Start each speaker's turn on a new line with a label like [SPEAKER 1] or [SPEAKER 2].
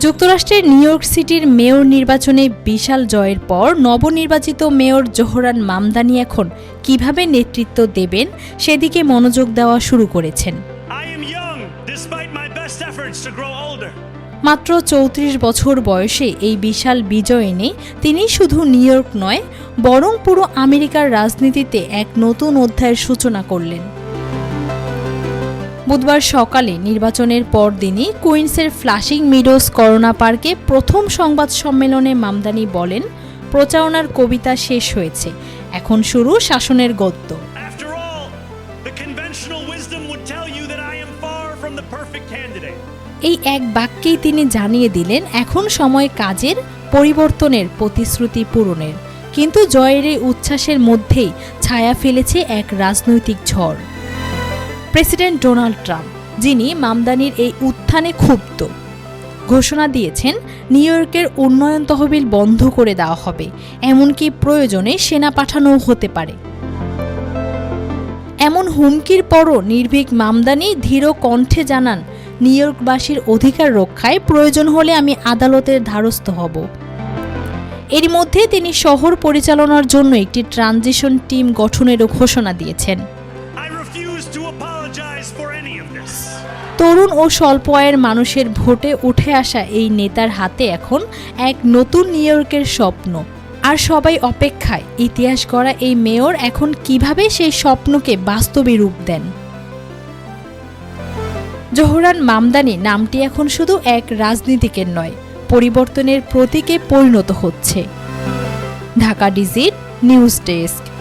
[SPEAKER 1] যুক্তরাষ্ট্রের new York সিটির mayor নির্বাচনে বিশাল জয়ের পর নবনির্বাচিত মেয়র জোহরান মামদানি এখন কীভাবে নেতৃত্ব দেবেন সেদিকে মনোযোগ দেওয়া শুরু করেছেন. মাত্র চৌত্রিশ বছর বয়সে এই বিশাল বিজয় এনে তিনি শুধু নিউ ইয়র্ক নয় বরং পুরো আমেরিকার রাজনীতিতে এক নতুন অধ্যায়ের সূচনা করলেন। বুধবার সকালে নির্বাচনের পরদিনই কুইন্সের ফ্লাশিং মিডোস করোনা পার্কে প্রথম সংবাদ সম্মেলনে মামদানি বলেন প্রচারণার কবিতা শেষ হয়েছে এখন শুরু শাসনের গদ্য. এই এক বাক্যেই তিনি জানিয়ে দিলেন এখন সময় কাজের পরিবর্তনের প্রতিশ্রুতি পূরণের। কিন্তু জয়ের এই উচ্ছ্বাসের মধ্যেই ছায়া ফেলেছে এক রাজনৈতিক ঝড়। প্রেসিডেন্ট ডোনাল্ড ট্রাম্প, যিনি মামদানির এই উত্থানে ক্ষুব্ধ। ঘোষণা দিয়েছেন, নিউ ইয়র্কের উন্নয়ন তহবিল বন্ধ করে দেওয়া হবে, এমনকি প্রয়োজনে সেনা পাঠানোও হতে পারে। এমন হুমকির পরও নির্ভীক মামদানি ধীর কণ্ঠে জানান, নিউ ইয়র্কবাসীর অধিকার রক্ষায় প্রয়োজন হলে আমি আদালতের ধারস্থ হব। এর মধ্যে তিনি শহর পরিচালনার জন্য একটি ট্রানজিশন টিম গঠনেরও ঘোষণা দিয়েছেন। তরুণ ও স্বল্প আয়ের মানুষের ভোটে উঠে আসা এই নেতার হাতে এখন এক নতুন নিউ ইয়র্কের স্বপ্ন। আর সবাই অপেক্ষায়, ইতিহাস গড়া এই মেয়র এখন কীভাবে সেই স্বপ্নকে বাস্তবে রূপ দেন? জোহরান মামদানি নামটি এখন শুধু এক রাজনীতিকের নয়, পরিবর্তনের প্রতীকে পরিণত হচ্ছে। Dhaka digit news desk.